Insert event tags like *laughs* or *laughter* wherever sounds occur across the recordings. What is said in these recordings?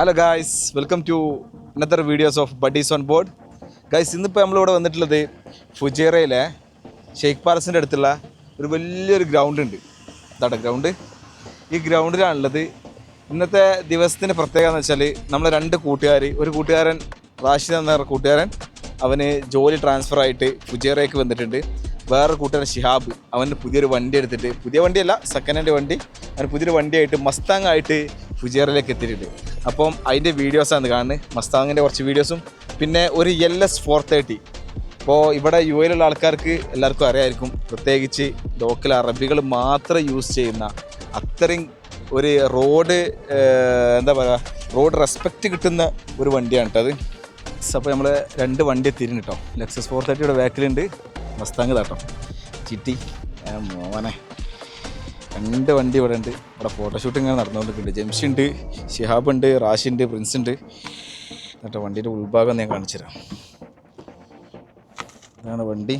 Hello guys welcome to another videos of buddies on board guys ഇന്നിപ്പോൾ നമ്മളിവിടെ വന്നിട്ടുള്ളത് ഫുജേറയിലെ ഷെയ്ഖ് പാലസിന്റെ അടുത്തുള്ള ഒരു വലിയൊരു ഗ്രൗണ്ട് ഉണ്ട്. ഇതാട്ടെ ഗ്രൗണ്ട് ഈ ഗ്രൗണ്ടിലാണുള്ളത് ഇന്നത്തെ ദിവസത്തിന്റെ പ്രത്യേകത എന്ന് വെച്ചാൽ നമ്മൾ രണ്ട് കൂട്ടുകാർ ഒരു കൂട്ടുകാരൻ റാഷിദ് എന്ന കൂട്ടുകാരൻ അവന് ജോലി ട്രാൻസ്ഫർ ആയിട്ട് ഫുജേറയ്ക്ക് വന്നിട്ടുണ്ട്. വേറൊരു കൂട്ടുകാരൻ ഷിഹാബ് അവന് പുതിയൊരു വണ്ടി എടുത്തിട്ട് പുതിയ വണ്ടിയല്ല സെക്കൻഡ് ഹാൻഡ് വണ്ടി. അവന് പുതിയൊരു വണ്ടിയായിട്ട് മസ്താങ് ആയിട്ട് ഫുജേറയിലേക്ക് എത്തിയിട്ടുണ്ട്. അപ്പം അതിന്റെ വീഡിയോസാണ് കാണുന്നത്. മസ്താങ്ങിന്റെ കുറച്ച് വീഡിയോസും പിന്നെ ഒരു എൽ എസ് ഫോർ തേർട്ടി ഇപ്പോൾ ഇവിടെ യു എയിലുള്ള ആൾക്കാർക്ക് എല്ലാവർക്കും അറിയായിരിക്കും പ്രത്യേകിച്ച് ലോക്കൽ അറബികൾ മാത്രം യൂസ് ചെയ്യുന്ന അത്രയും ഒരു റോഡ് എന്താ പറയുക റോഡ് റെസ്പെക്റ്റ് കിട്ടുന്ന ഒരു വണ്ടിയാണ് കേട്ടോ അത്. അപ്പോൾ നമ്മൾ രണ്ട് വണ്ടി എത്തിയിരുന്നു കേട്ടോ. ലെക്സസ് ഫോർ തേർട്ടിയുടെ ബാക്കിലുണ്ട് മസ്താങ് താട്ടോ ചിട്ടി. മോനെ. രണ്ട് വണ്ടി ഇവിടെ ഉണ്ട്. ഇവിടെ ഫോട്ടോഷൂട്ട് ഇങ്ങനെ നടന്നുകൊണ്ടിരിക്കുന്നുണ്ട്. ജംഷി ഉണ്ട് ഷിഹാബ് ഉണ്ട് റാഷി ഉണ്ട് പ്രിൻസ് ഉണ്ട്. എന്നിട്ട് വണ്ടിയുടെ ഉൾഭാഗം ഞാൻ കാണിച്ചു തരാം ഇതാണ് വണ്ടി.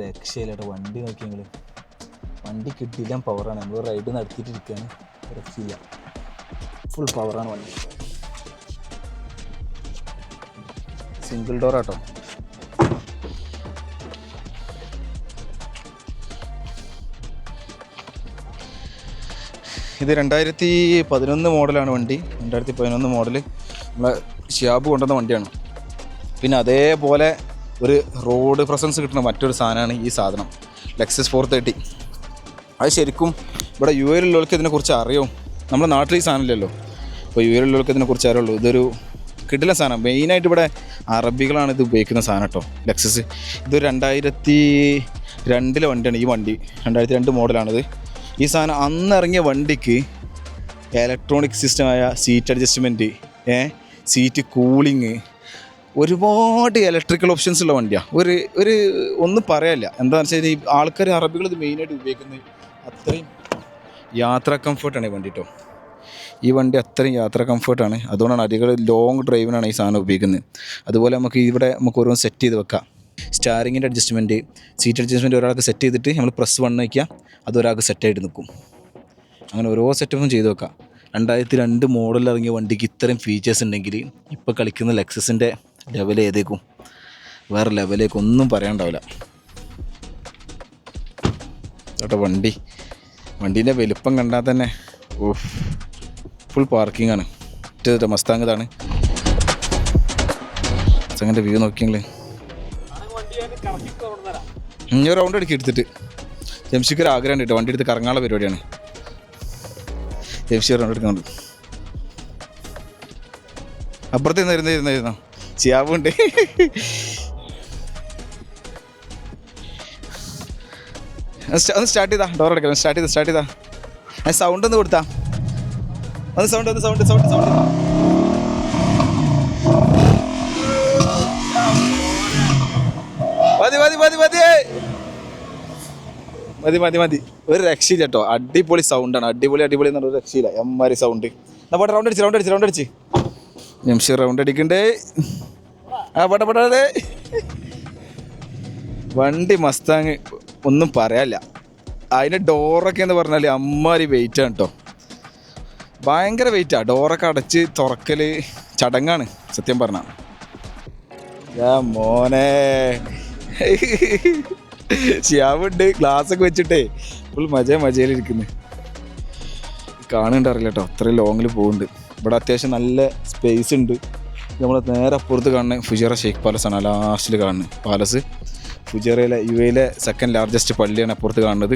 രക്ഷയില്ലാട്ടോ വണ്ടി നോക്കിയെങ്കിലും. കിട്ടിയില്ല പവറാണ് നമ്മൾ റൈഡ് നടത്തിയിട്ടിരിക്കുകയാണ് രക്ഷയില്ല ഫുൾ പവറാണ് വണ്ടി. സിംഗിൾ ഡോർ ആട്ടോ. ഇത് രണ്ടായിരത്തി പതിനൊന്ന് മോഡലാണ് വണ്ടി. രണ്ടായിരത്തി പതിനൊന്ന് മോഡൽ നമ്മളെ ഷിയാബ് കൊണ്ടുവന്ന വണ്ടിയാണ്. പിന്നെ അതേപോലെ ഒരു റോഡ് പ്രസൻസ് കിട്ടുന്ന മറ്റൊരു സാധനമാണ് ഈ സാധനം. ലെക്സസ് ഫോർ തേർട്ടി അത് ശരിക്കും ഇവിടെ യു എയിലുള്ളവർക്ക് ഇതിനെക്കുറിച്ച് അറിയും നമ്മുടെ നാട്ടിൽ ഈ സാധനമില്ലല്ലോ. അപ്പോൾ യു എയിലുള്ളവർക്ക് ഇതിനെക്കുറിച്ച് അറിയുള്ളൂ. ഇതൊരു കിടില സാധനം. മെയിനായിട്ട് ഇവിടെ അറബികളാണ് ഇത് ഉപയോഗിക്കുന്ന സാധനം കേട്ടോ. ലക്സസ് ഇത് രണ്ടായിരത്തി രണ്ടിലെ വണ്ടിയാണ് ഈ വണ്ടി. രണ്ടായിരത്തി രണ്ട് മോഡലാണിത്. ഈ സാധനം അന്ന് ഇറങ്ങിയ വണ്ടിക്ക് ഇലക്ട്രോണിക് സിസ്റ്റമായ സീറ്റ് അഡ്ജസ്റ്റ്മെന്റ് ഏ സീറ്റ് കൂളിങ് ഒരുപാട് ഇലക്ട്രിക്കൽ ഓപ്ഷൻസ് ഉള്ള വണ്ടിയാണ് ഒരു ഒരു ഒന്നും പറയാനില്ല. എന്താണെന്ന് വെച്ചാൽ ആൾക്കാർ അറബികൾ ഇത് മെയിനായിട്ട് ഉപയോഗിക്കുന്നത് അത്രയും. യാത്ര കംഫർട്ടാണ് ഈ വണ്ടി കേട്ടോ ഈ വണ്ടി അത്രയും യാത്ര കംഫർട്ടാണ്. അതുകൊണ്ടാണ് അധികം ലോങ് ഡ്രൈവിനാണ് ഈ സാധനം ഉപയോഗിക്കുന്നത്. അതുപോലെ നമുക്ക് ഇവിടെ നമുക്ക് ഓരോന്ന് സെറ്റ് ചെയ്ത് വെക്കാം. സ്റ്റാറിങ്ങിന്റെ അഡ്ജസ്റ്റ്മെന്റ് സീറ്റ് അഡ്ജസ്റ്റ്മെന്റ് ഒരാൾക്ക് സെറ്റ് ചെയ്തിട്ട് നമ്മൾ പ്രസ് വൺ വയ്ക്കുക. അത് ഒരാൾക്ക് സെറ്റായിട്ട് നിൽക്കും. അങ്ങനെ ഓരോ സെറ്റപ്പും ചെയ്ത് വെക്കാം. രണ്ടായിരത്തി രണ്ട് മോഡലിൽ ഇറങ്ങിയ വണ്ടിക്ക് ഇത്രയും ഫീച്ചേഴ്സ് ഉണ്ടെങ്കിൽ ഇപ്പോൾ കളിക്കുന്ന ലെക്സസിന്റെ ലെവൽ ഏതേക്കും? വേറെ ലെവലേക്ക് ഒന്നും പറയാണ്ടാവില്ല ചേട്ടാ വണ്ടി. വണ്ടീന്റെ വലുപ്പം കണ്ടാൽ തന്നെ ഓഫ് ഫുൾ പാർക്കിംഗ് ആണ്. മറ്റേ മസ്താങ് ഇതാണ്. മസ്താങ്ങിന്റെ വ്യൂ നോക്കിയെങ്കിൽ ഒരു റൗണ്ട് അടിക്കി എടുത്തിട്ട്. ജംഷിക്ക് ഒരു ആഗ്രഹം ഉണ്ട് വണ്ടി എടുത്ത് കറങ്ങാനുള്ള പരിപാടിയാണ്. ജംഷി റൗണ്ട് എടുക്കുന്നുണ്ട്. അപ്പുറത്ത് നിന്ന് ഇരുന്നോ. ചിയാവുണ്ട്. ഒന്ന് സ്റ്റാർട്ട് ചെയ്താ ഡോർ അടക്കണം സ്റ്റാർട്ട് ചെയ്താ സ്റ്റാർട്ട് ചെയ്താ. സൗണ്ട് ഒന്ന് കൊടുത്താ. ഒന്ന് സൗണ്ട് ഒന്ന് സൗണ്ട് സൗണ്ട് സൗണ്ട് മതി മതി മതി മതി. മതി മതി മതി. ഒരു രക്ഷയില്ല കേട്ടോ. അടിപൊളി സൗണ്ടാണ് അടിപൊളി അടിപൊളി എന്നുള്ള ഒരു രക്ഷയില്ല. എമ്മാരി സൗണ്ട് എന്നാ പോട്ടെ റൗണ്ട് അടിച്ച് റൗണ്ട് അടിച്ച് റൗണ്ട് അടിച്ച്. നിമിഷം റൗണ്ട് അടിക്കണ്ടേ. ആ പോട്ടെ പോട്ടെ. വണ്ടി മസ്താങ്. ഒന്നും പറയാനില്ല. അതിന്റെ ഡോറൊക്കെ എന്ന് പറഞ്ഞാൽ അമ്മാരി വെയിറ്റ് ആണ് കേട്ടോ ഭയങ്കര വെയിറ്റാണ് ഡോറൊക്കെ അടച്ച് തുറക്കൽ ചടങ്ങാണ് സത്യം പറഞ്ഞാൽ യാ മോനെ. ഷിയാവുണ്ട് ഒക്കെ വെച്ചിട്ടേ ഫുൾ മജ മജയിലിരിക്കുന്നു കാണുന്നുണ്ട് അറിയില്ല കേട്ടോ അത്രയും ലോങ്ങിൽ പോകുന്നുണ്ട് ഇവിടെ അത്യാവശ്യം നല്ല സ്പേസ് ഉണ്ട്. നമ്മൾ നേരെ അപ്പുറത്ത് കാണുന്നത് ഫുജറ ഷെയ്ഖ് പാലസ് ആണ് ലാസ്റ്റിൽ കാണുന്നത്. പാലസ് ഫുജറയിലെ യു എയിലെ സെക്കൻഡ് ലാർജസ്റ്റ് പള്ളിയാണ് അപ്പുറത്ത് കാണുന്നത്.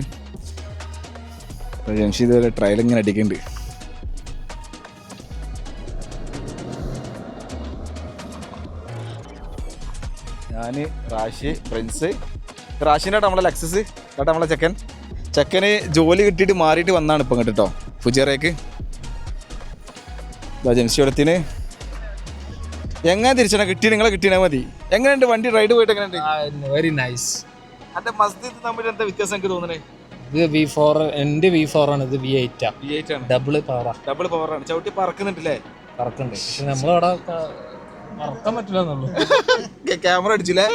അപ്പോൾ വരെ ഇതുവരെ ട്രയൽ ഇങ്ങനെ അടിക്കുന്നുണ്ട്. ഞാൻ റാഷി പ്രിൻസ്. റാഷിന്റെ നമ്മളെ ലക്സസ് കേട്ടോ നമ്മളെ ചെക്കൻ. ചെക്കന് ജോലി കിട്ടിയിട്ട് മാറിയിട്ട് വന്നാണ് ഇപ്പം കേട്ടോ ഫുജേറയ്ക്ക് ജംഷി എടുത്തിന് എങ്ങനെ തിരിച്ചാ കിട്ടി നിങ്ങളെ കിട്ടിയാ മതി. എങ്ങനെയുണ്ട്? വണ്ടി റൈഡ് പോയിട്ട് എങ്ങനെയുണ്ട്? വെരി നൈസ് എന്റെ മസ്ജിദ് തമ്മിൽ എന്താ വ്യത്യാസം എനിക്ക് തോന്നണേ ഇത് വി ഫോർ എന്റെ വി ഫോർ ആണ് ഇത് വി എയ്റ്റ് വി എയ്റ്റ് ആണ്. ഡബിൾ പവർ ഡബിൾ പവറാണ് ചവിട്ടി പറക്കുന്നുണ്ടല്ലേ? പറക്കുന്നുണ്ട്. പക്ഷെ നമ്മളവിടെ മറക്കാൻ പറ്റില്ല എന്നുള്ളൂ. ക്യാമറ അടിച്ചില്ലേ?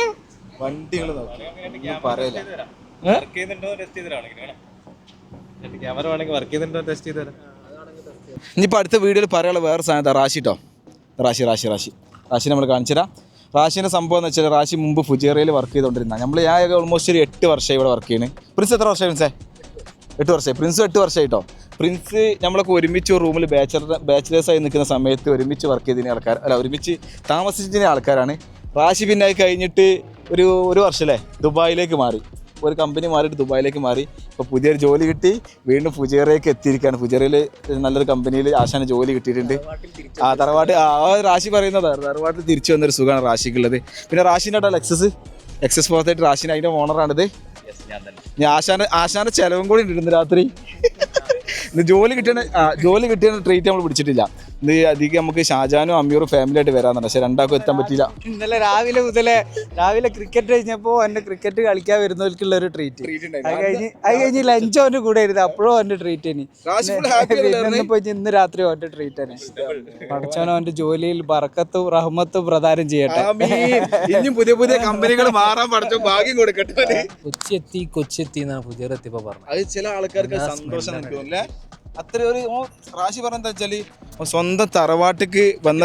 വണ്ടികൾ നോക്കി. പറയല വർക്ക് ചെയ്യുന്നുണ്ടോ ടെസ്റ്റ് ചെയ്തിട്ടാണ് ക്യാമറ വേണമെങ്കിൽ വർക്ക് ചെയ്യുന്നുണ്ടോ ടെസ്റ്റ് ചെയ്ത് തരാം. ഇനിയിപ്പോൾ അടുത്ത വീഡിയോയിൽ പറയാനുള്ള വേറെ സാധനം റാശി കേട്ടോ റാശി റാശി റാശി. റാശി നമ്മൾ കാണിച്ചുതരാം. റാശിന്റെ സംഭവം എന്ന് വെച്ചാൽ റാശി മുമ്പ് ഫുജേറിയയിൽ വർക്ക് ചെയ്തുകൊണ്ടിരുന്ന നമ്മൾ ഞാൻ ഓൾമോസ്റ്റ് ഒരു എട്ട് വർഷമായി ഇവിടെ വർക്ക് ചെയ്യുന്നത് പ്രിൻസ് എത്ര വർഷമായി പ്രിൻസേ? എട്ട് വർഷമായി. പ്രിൻസ് എട്ട് വർഷമായി കേട്ടോ പ്രിൻസ് നമ്മളൊക്കെ ഒരുമിച്ച് റൂമിൽ ബാച്ചലർ ബാച്ചിലേഴ്സായി നിൽക്കുന്ന സമയത്ത് ഒരുമിച്ച് വർക്ക് ചെയ്തതിന് ആൾക്കാർ അല്ല ഒരുമിച്ച് താമസിച്ചിരുന്ന ആൾക്കാരാണ്. റാശി പിന്നെ കഴിഞ്ഞിട്ട് ഒരു ഒരു വർഷമല്ലേ? ദുബായിലേക്ക് മാറി. ഒരു കമ്പനി മാറിയിട്ട് ദുബായിലേക്ക് മാറി. ഇപ്പോൾ പുതിയൊരു ജോലി കിട്ടി വീണ്ടും ഫുജേറയിലേക്ക് എത്തിയിരിക്കുകയാണ്. ഫുജേറയിൽ നല്ലൊരു കമ്പനിയിൽ ആശാന് ജോലി കിട്ടിയിട്ടുണ്ട്. ആ തറവാട്ട് ആ റാശി പറയുന്നത്. തറവാട്ടിൽ തിരിച്ചു വന്നൊരു സുഖമാണ് റാശിക്കുള്ളത് പിന്നെ റാഷിന്റെ കേട്ടോ എക്സസ് എക്സസ് പോകത്തായിട്ട് റാഷിന് അതിന്റെ ഓണറാണിത് ഞാൻ ആശാന്റെ ആശാന്റെ ചെലവും കൂടി ഉണ്ട് *laughs* ഇന്ന് രാത്രി ജോലി കിട്ടിയ ജോലി കിട്ടിയ ട്രീറ്റ് നമ്മൾ പിടിച്ചിട്ടില്ല. ഇന്ന് അധികം നമുക്ക് ഷാജാനും അമീറും ഫാമിലി ആയിട്ട് വരാന്നുണ്ട് പക്ഷെ രണ്ടാൾക്കും എത്താൻ പറ്റില്ല ഇന്നലെ രാവിലെ മുതലേ രാവിലെ ക്രിക്കറ്റ് കഴിഞ്ഞപ്പോ എന്നെ ക്രിക്കറ്റ് കളിക്കാൻ വരുന്നവർക്കുള്ള ഒരു ട്രീറ്റ് അത് കഴിഞ്ഞ് അത് കഴിഞ്ഞ് ലഞ്ച് അവന്റെ കൂടെ ആയിരുന്നു. അപ്പോഴും അവന്റെ ട്രീറ്റ് ഇനി ഇന്നിപ്പോ ഇന്ന് രാത്രി അവന്റെ ട്രീറ്റ് തന്നെ പഠിച്ചവൻ അവന്റെ ജോലിയിൽ ബറക്കത്തും റഹ്മത്തും പ്രദാനം ചെയ്യട്ടെ. ഇനിയും പുതിയ പുതിയ കമ്പനികൾ മാറാൻ പഠിച്ചു ഭാഗ്യം കൊടുക്കട്ടെ. കൊച്ചി എത്തി കൊച്ചി എത്തി എന്നാണ് പുതിയ പറഞ്ഞത്. അത് ചില ആൾക്കാർക്ക് സന്തോഷം അത്ര ഒരു റാശി പറഞ്ഞ വെച്ചാൽ സ്വന്തം തറവാട്ടിക്ക് വന്ന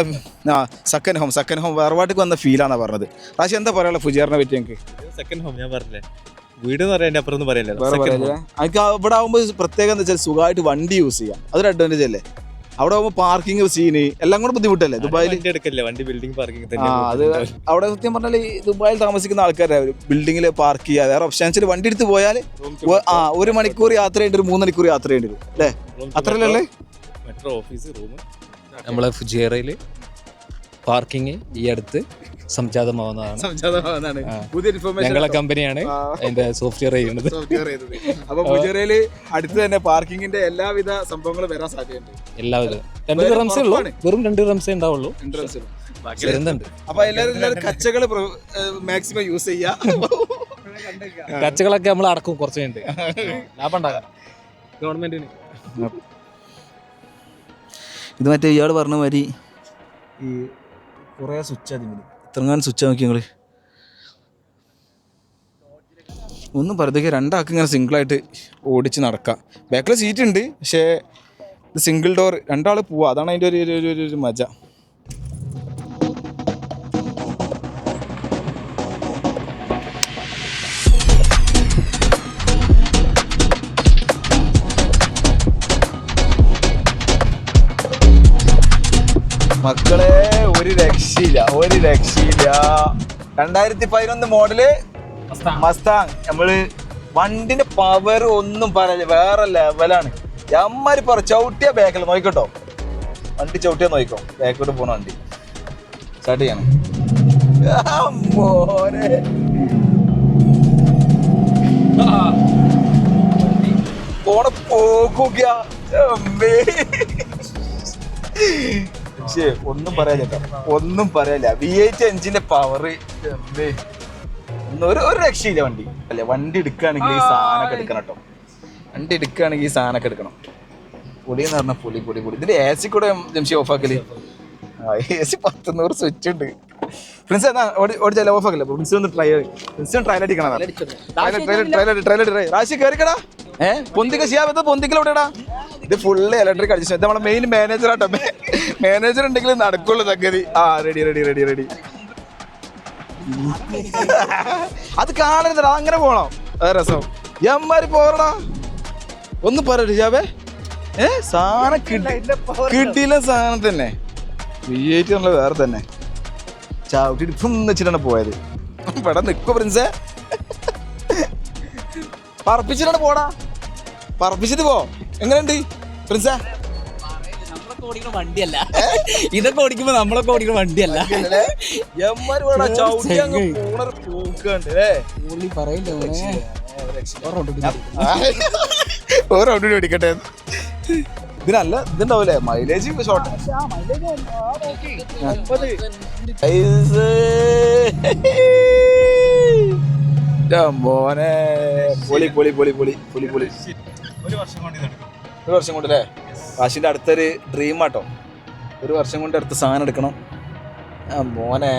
ആ സെക്കൻഡ് ഹോം സെക്കൻഡ് ഹോം തറവാട്ടിക്ക് വന്ന ഫീലാണ് പറഞ്ഞത്. റാശി എന്താ പറയാനുള്ള ഫുജിയറിനെ പറ്റി എനിക്ക് സെക്കൻഡ് ഹോം ഞാൻ പറഞ്ഞില്ലേ? വീട് എന്ന് പറയാൻ അപ്പുറം ഒന്നും പറയല്ലേ? എനിക്ക് ഇവിടെ ആകുമ്പോൾ പ്രത്യേകം എന്താ വെച്ചാൽ സുഖമായിട്ട് വണ്ടി യൂസ് ചെയ്യാം. അതൊരു അഡ്വാന്റേജ് അല്ലേ? അവിടെ ആകുമ്പോൾ പാർക്കിംഗ് സീന് എല്ലാം കൂടെ ബുദ്ധിമുട്ടല്ലേ? ദുബായിൽ വണ്ടി എടുക്കല്ലേ? വണ്ടി ബിൽഡിംഗ് പാർക്കിംഗ് ആ അത് അവിടെ സത്യം പറഞ്ഞാൽ ഈ ദുബായിൽ താമസിക്കുന്ന ആൾക്കാരെ ബിൽഡിങ്ങിൽ പാർക്ക് ചെയ്യുക വേറെ ഓപ്ഷൻസിൽ വണ്ടി എടുത്ത് പോയാൽ ആ ഒരു മണിക്കൂർ യാത്ര ചെയ്യേണ്ടി ഒരു മൂന്ന് മണിക്കൂർ യാത്ര ചെയ്യേണ്ടി വരും. അല്ലേ? അത്രയല്ലേ മെട്രോ ഓഫീസ് റൂം നമ്മളെ ഫുജിയറയിൽ പാർക്കിംഗ് ഈ അടുത്ത് സംജാതമാവുന്നതാണ്. പുതിയ ഇൻഫർമേഷൻ ഞങ്ങളെ കമ്പനിയാണ് അതിന്റെ സോഫ്റ്റ്വെയർ ചെയ്യുന്നത്. അപ്പൊ മുജറയിൽ അടുത്ത് തന്നെ പാർക്കിങ്ങിന്റെ എല്ലാവിധ സംഭവങ്ങളും വരാൻ സാധ്യതയുണ്ട്. എല്ലാവരും രണ്ട് റംസേ ഉള്ളൂ. വെറും രണ്ട് റംസേ ഉണ്ടാവുള്ളൂ. എൻട്രൻസിൽ വരുന്നുണ്ട്. അപ്പൊ എല്ലാവരും എല്ലാവരും കച്ചകൾ മാക്സിമം യൂസ് ചെയ്യാ. കച്ചകളൊക്കെ നമ്മൾ അടക്കും കുറച്ച് കഴിഞ്ഞിട്ട്. ലാഭം ഉണ്ടാക്കാം ഗവൺമെന്റിന് ഇത് മറ്റേ ഇയാൾ പറഞ്ഞ മാതിരി ഈ കുറേ സ്വിച്ച് അതിൽ ഇത്രങ്ങാനും സ്വിച്ച് നോക്കി നിങ്ങൾ ഒന്നും പറയുക രണ്ടാൾക്ക് ഇങ്ങനെ സിംഗിളായിട്ട് ഓടിച്ച് നടക്കാം. ബാക്കിൽ സീറ്റ് ഉണ്ട് പക്ഷേ സിംഗിൾ ഡോർ രണ്ടാൾ പോവാ. അതാണ് അതിന്റെ ഒരു- ഒരു- ഒരു മജ. മക്കളെ ഒരു രക്ഷയില്ല ഒരു രക്ഷയില്ല. രണ്ടായിരത്തി പതിനൊന്ന് മോഡൽ മസ്താങ് നമ്മൾ വണ്ടിന്റെ പവർ ഒന്നും പറയില്ല വേറെ ലെവലാണ് അമ്മാര് പറ ചവിട്ടിയ ബാക്കിൽ നോക്കിക്കോട്ടോ. വണ്ടി ചവിട്ടിയാ നോക്കിക്കോ. ബാക്കോട്ട് പോണ വണ്ടി. സ്റ്റാർട്ട് ചെയ്യണം. മോനെ. പോണ പോക്കുക പക്ഷേ ഒന്നും പറയാനില്ല. ഒന്നും പറയാല വി എയ്റ്റ് എഞ്ചിന്റെ പവർ ഒരു ഒരു രക്ഷയില്ല വണ്ടി. അല്ലെ വണ്ടി എടുക്കുകയാണെങ്കിൽ ഈ സാധനമൊക്കെ എടുക്കണം കേട്ടോ. വണ്ടി എടുക്കുകയാണെങ്കിൽ ഈ സാധനമൊക്കെ എടുക്കണം. പൊളി എന്ന് പറഞ്ഞാൽ പൊളി പൊളി പൊളി. ഇതിന്റെ എ സി കൂടെ ജംഷി ഓഫ് ആക്കൽ. ആ എ സി പത്തുനൂറ് സ്വിച്ച് ഉണ്ട്. പ്രിൻസ് എന്നാ ഓടി ഓഫാക്കല്ലേ പ്രിൻസ് ഒന്ന് ട്രൈ പ്രിൻസ് ട്രയൽ അടിക്കണം റാശി കയറിക്കടാ ഏ? പൊന്തിക്ക ചെയ്യാൻ പൊന്തിക്കൽ എവിടെയാടാ? ഇത് ഫുള്ള് ഇലക്ട്രിക് അടിച്ചു. ഇത് നമ്മുടെ മെയിൻ മാനേജർ ആട്ടോ. മാനേജർ ഉണ്ടെങ്കിൽ നടക്കുള്ളൂ സംഗതി. ആ റെഡി റെഡി റെഡി റെഡി അത് കാണരുതടാ അങ്ങനെ പോണം. അത് രസം. എമ്മാരി പോരടാ ഒന്ന് പറ രിജാബേ ഏ? സാധനം കിട്ടി കിട്ടിയില്ല സാധനം തന്നെ. വി എയ്റ്റ് വേറെ തന്നെ. ചവിട്ടി ഇപ്പം വെച്ചിട്ടാണ് പോയത്. ഇവിടെ നിൽക്കോ പ്രിൻസേ പറപ്പിച്ചിട്ടാണ് പോടാ. പറപ്പിച്ചിട്ട് പോ. എങ്ങനെയുണ്ട്? പ്രിൻസ? നമ്മളൊക്കെ ഓടിക്കുന്ന വണ്ടിയല്ല. ഇതൊക്കെ ഓടിക്കുമ്പോ നമ്മളൊക്കെ ഓടിക്കുന്ന വണ്ടിയല്ല. മേടിക്കട്ടെ ഇതിനല്ല ഇതുണ്ടാവൂലേ? മൈലേജ് ഷോർട്ട് മോനെ. പൊളി പൊളി പൊളി പൊളി പൊളി പൊളി. ഒരു വർഷം കൊണ്ട് ഒരു വർഷം കൊണ്ടല്ലേ കാശിന്റെ അടുത്തൊരു ഡ്രീം ആട്ടോ. ഒരു വർഷം കൊണ്ട് അടുത്ത സാധനം എടുക്കണം. മോനെ.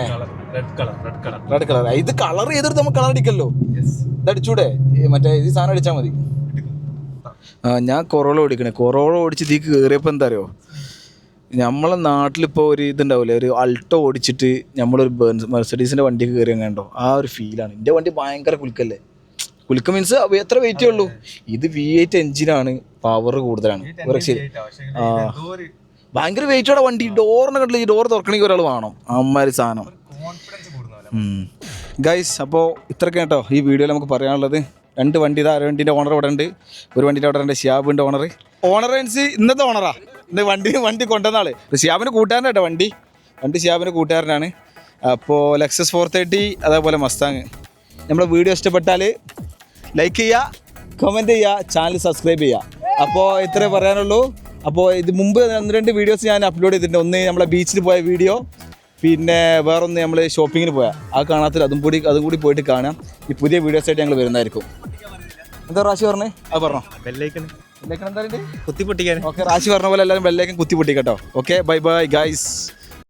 Red colour red colour red colour ഇത് കളർ ചെയ്തിട്ട് നമുക്ക് കളർ അടിക്കല്ലോ. ഇത് അടിച്ചൂടെ? മറ്റേ ഈ സാധനം അടിച്ചാൽ മതി. ആ ഞാൻ കൊറോള ഓടിക്കണേ. കൊറോള ഓടിച്ച് തീക്ക് കയറിയപ്പോൾ എന്താ അറിയോ? നമ്മളെ നാട്ടിലിപ്പോൾ ഒരു ഇതുണ്ടാവില്ലേ ഒരു അൾട്ടോ ഓടിച്ചിട്ട് നമ്മളൊരു മെർസഡീസിന്റെ വണ്ടിക്ക് കയറി കണ്ടോ ആ ഒരു ഫീലാണ് എന്റെ വണ്ടി ഭയങ്കര കുലുക്കല്ലേ? കുലുക്ക മീൻസ് എത്ര വെയിറ്റേ ഉള്ളൂ? ഇത് വി എയ്റ്റ് എഞ്ചിനാണ് പവർ കൂടുതലാണ്. ഒരു ശരി. ആ. ഭയങ്കര വെയിറ്റോടെ വണ്ടി. ഡോറിനെ കണ്ടില്ല? ഈ ഡോർ തുറക്കണമെങ്കിൽ ഒരാൾ വേണം. അമ്മാതിരി സാധനം. ഗൈസ് അപ്പോൾ ഇത്രയൊക്കെ കേട്ടോ. ഈ വീഡിയോയിൽ നമുക്ക് പറയാനുള്ളത് രണ്ട് വണ്ടി ഇതാ ഒരു ഓണർ ഇവിടെ ഉണ്ട്. ഒരു വണ്ടീന്റെ അവിടെ ഉണ്ട് ഷിയാബിന്റെ ഓണർ ഓണർ മീൻസ് ഇന്നത്തെ ഓണറാ ഇന്ന് വണ്ടി വണ്ടി കൊണ്ടുവന്നാൾ ഷിയാബിന് കൂട്ടുകാരൻ കേട്ടോ വണ്ടി. വണ്ടി ഷിയാബിന് കൂട്ടുകാരനാണ്. അപ്പോൾ ലെക്സസ് ഫോർ തേർട്ടി അതേപോലെ മസ്താങ് നമ്മുടെ വീഡിയോ ഇഷ്ടപ്പെട്ടാൽ ലൈക്ക് ചെയ്യുക കമന്റ് ചെയ്യുക ചാനൽ സബ്സ്ക്രൈബ് ചെയ്യുക. അപ്പോൾ ഇത്രേ പറയാനുള്ളൂ. അപ്പോൾ ഇത് മുമ്പ് ഒന്ന് രണ്ട് വീഡിയോസ് ഞാൻ അപ്ലോഡ് ചെയ്തിട്ടുണ്ട്. ഒന്ന് നമ്മളെ ബീച്ചിൽ പോയ വീഡിയോ പിന്നെ വേറൊന്ന് നമ്മൾ ഷോപ്പിങ്ങിന് പോയാൽ ആ കാണാത്ത അതും കൂടി അതും കൂടി പോയിട്ട് കാണാം ഈ പുതിയ വീഡിയോസ് ആയിട്ട് ഞങ്ങൾ വരുന്നതായിരിക്കും. എന്താ റാശി പറഞ്ഞേ? അത് പറഞ്ഞോ. ബെല്ലൈക്കൺ ബെല്ലേക്കൻ എന്താ കുത്തി പൊട്ടിക്കാൻ ഓക്കെ റാശി പറഞ്ഞ പോലെ എല്ലാവരും വെള്ളേക്കും കുത്തി പൊട്ടിക്കട്ടോ ഓക്കെ ബൈ ബൈ ഗൈസ്